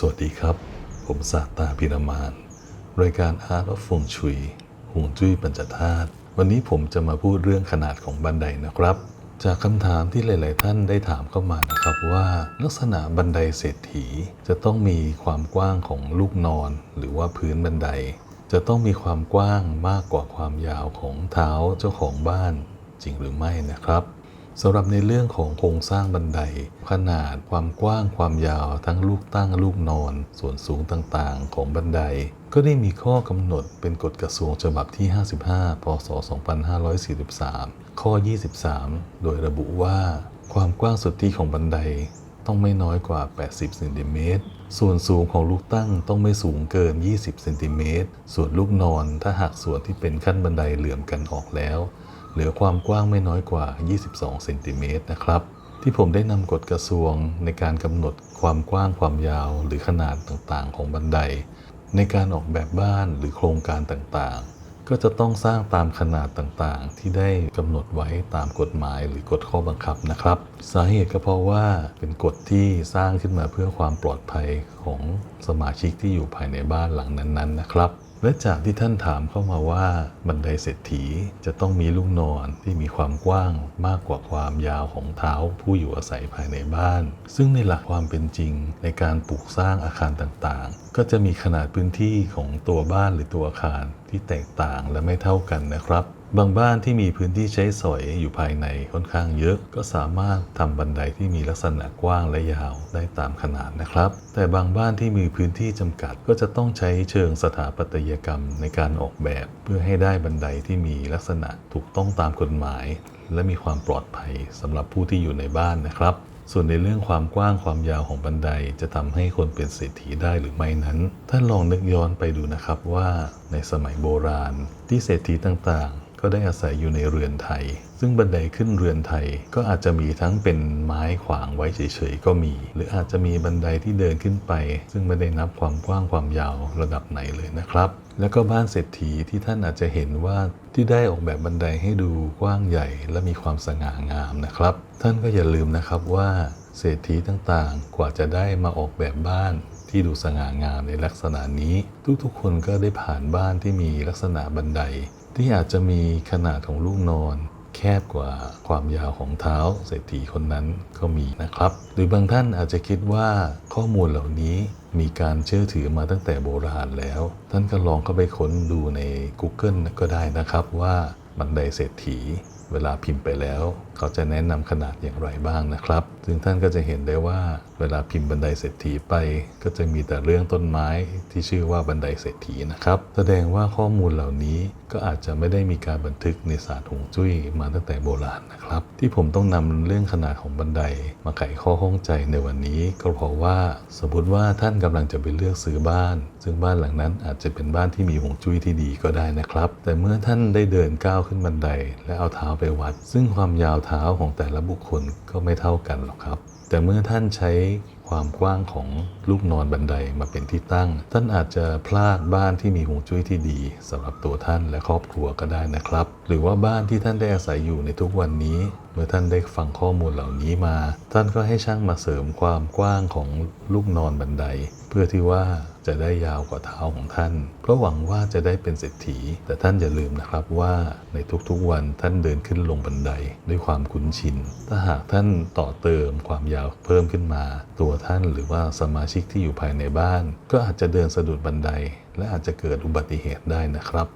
สวัสดีครับ ผมศาสตาพิรมาน รายการ Art of ฟงชุยห่วงจุ้ยปัญจธาตุวันนี้ผมจะมาพูดเรื่องขนาดของบันไดนะครับ จากคำถามที่หลาย ๆ ท่านได้ถามเข้ามานะครับว่า ลักษณะบันไดเศรษฐี จะต้องมีความกว้างของลูกนอน หรือว่าพื้นบันได จะต้องมีความกว้างมากกว่าความยาวของเท้าเจ้าของบ้าน จริงหรือไม่นะครับ สำหรับในเรื่องของโครงสร้างบันได ขนาดความกว้างความยาวทั้งลูกตั้งลูกนอน ส่วนสูงต่างๆ ของบันได ก็ได้มีข้อกำหนดเป็นกฎกระทรวงฉบับที่ 55 พศ 2543 ข้อ 23 โดยระบุว่า ความกว้างสุทธิของบันไดต้องไม่น้อยกว่า 80 เซนติเมตร ส่วนสูงของลูกตั้งต้องไม่สูงเกิน 20 เซนติเมตร ส่วนลูกนอนถ้าหากส่วนที่เป็นขั้นบันไดเหลื่อมกันออกแล้ว เหลือความกว้างไม่น้อยกว่า 22เซนติเมตรนะครับ ที่ผมได้นำกฎกระทรวงในการกำหนดความกว้างความยาวหรือขนาดต่างๆ ของบันได ในการออกแบบบ้านหรือโครงการต่างๆ ก็จะต้องสร้างตามขนาดต่างๆ ที่ได้กำหนดไว้ตามกฎหมายหรือกฎข้อบังคับนะครับ สาเหตุก็เพราะว่าเป็นกฎที่สร้างขึ้นมาเพื่อความปลอดภัยของสมาชิกที่อยู่ภายในบ้านหลังนั้นๆ นะครับ และจากที่ท่านถามเข้ามาว่าบันไดเศรษฐีจะต้องมีลูกนอนที่มีความกว้างมากกว่าความยาวของเท้าผู้อยู่อาศัยภายในบ้าน ซึ่งในหลักความเป็นจริงในการปลูกสร้างอาคารต่างๆ ก็จะมีขนาดพื้นที่ของตัวบ้านหรือตัวอาคารที่แตกต่างและไม่เท่ากันนะครับ บางบ้านที่มีพื้นที่ใช้สอยอยู่ภายในค่อนข้างเยอะ ก็สามารถทำบันไดที่มีลักษณะกว้างและยาวได้ตามขนาดนะครับ แต่บางบ้านที่มีพื้นที่จำกัด ก็จะต้องใช้เชิงสถาปัตยกรรมในการออกแบบ เพื่อให้ได้บันไดที่มีลักษณะถูกต้องตามกฎหมาย และมีความปลอดภัยสำหรับผู้ที่อยู่ในบ้านนะครับส่วนในเรื่องความกว้างความยาวของบันไดจะทำให้คนเป็นเศรษฐีได้หรือไม่นั้น ท่านลองนึกย้อนไปดูนะครับว่าในสมัยโบราณ ที่เศรษฐีต่างๆ ก็ได้อาศัยอยู่ในเรือนไทย ซึ่งบันไดขึ้นเรือนไทยก็อาจจะมีทั้งเป็นไม้ขวางไว้เฉยๆก็มี หรืออาจจะมีบันไดที่เดินขึ้นไป ซึ่งไม่ได้นับความกว้างความยาวระดับไหนเลยนะครับแล้วก็บ้านเศรษฐีที่ท่านอาจจะเห็นว่าที่ได้ออกแบบบันไดให้ดูกว้างใหญ่และมีความสง่างามนะครับ ท่านก็อย่าลืมนะครับว่าเศรษฐีต่างๆ กว่าจะได้มาออกแบบบ้านที่ดูสง่างามในลักษณะนี้ ทุกๆ คนก็ได้ผ่านบ้านที่มีลักษณะบันได ที่อาจจะมีขนาดของลูกนอน แคบกว่าความยาวของเท้าเศรษฐีคนนั้นก็มีนะครับ หรือบางท่านอาจจะคิดว่าข้อมูลเหล่านี้มีการเชื่อถือมาตั้งแต่โบราณแล้ว ท่านก็ลองเข้าไปค้นดูใน Google ก็ได้นะครับว่าบันไดเศรษฐี เวลาพิมพ์ไปแล้ว เขาจะแนะนำขนาดอย่างไรบ้างนะครับ ซึ่งท่านก็จะเห็นได้ว่าเวลาพิมพ์บันไดเศรษฐีไป ก็จะมีแต่เรื่องต้นไม้ที่ชื่อว่าบันไดเศรษฐีนะครับ แสดงว่าข้อมูลเหล่านี้ก็อาจจะไม่ได้มีการบันทึกในศาสตร์หงจุ้ยมาตั้งแต่โบราณนะครับ ที่ผมต้องนำเรื่องขนาดของบันไดมาไขข้อข้องใจในวันนี้ ก็เพราะว่าสมมติว่าท่านกำลังจะไปเลือกซื้อบ้าน ซึ่งบ้านหลังนั้นอาจจะเป็นบ้านที่มีหงจุ้ยที่ดีก็ได้นะครับ แต่เมื่อท่านได้เดินก้าวขึ้นบันได และเอาเท้าไปวัด ซึ่งความยาวเท้าของแต่ละบุคคลก็ไม่เท่ากันหรอกครับ แต่เมื่อท่านใช้ ความกว้างของลูกนอนบันไดมาเป็นที่ตั้ง ท่านอาจจะพลาดบ้านที่มีหงจุ้ยที่ดีสำหรับตัวท่านและครอบครัวก็ได้นะครับ หรือว่าบ้านที่ท่านได้อาศัยอยู่ในทุกวันนี้ เมื่อท่านได้ฟังข้อมูลเหล่านี้มา ท่านก็ให้ช่างมาเสริมความกว้างของลูกนอนบันได เพื่อที่ว่าจะได้ยาวกว่าเท้าของท่าน เพราะหวังว่าจะได้เป็นเศรษฐี แต่ท่านอย่าลืมนะครับว่าในทุกๆวันท่านเดินขึ้นลงบันไดด้วยความคุ้นชิน ถ้าหากท่านต่อเติมความยาวเพิ่มขึ้นมา ตัวท่าน หรือว่าสมาชิกที่อยู่ภายในบ้าน ก็อาจจะเดินสะดุดบันได และอาจจะเกิดอุบัติเหตุได้นะครับ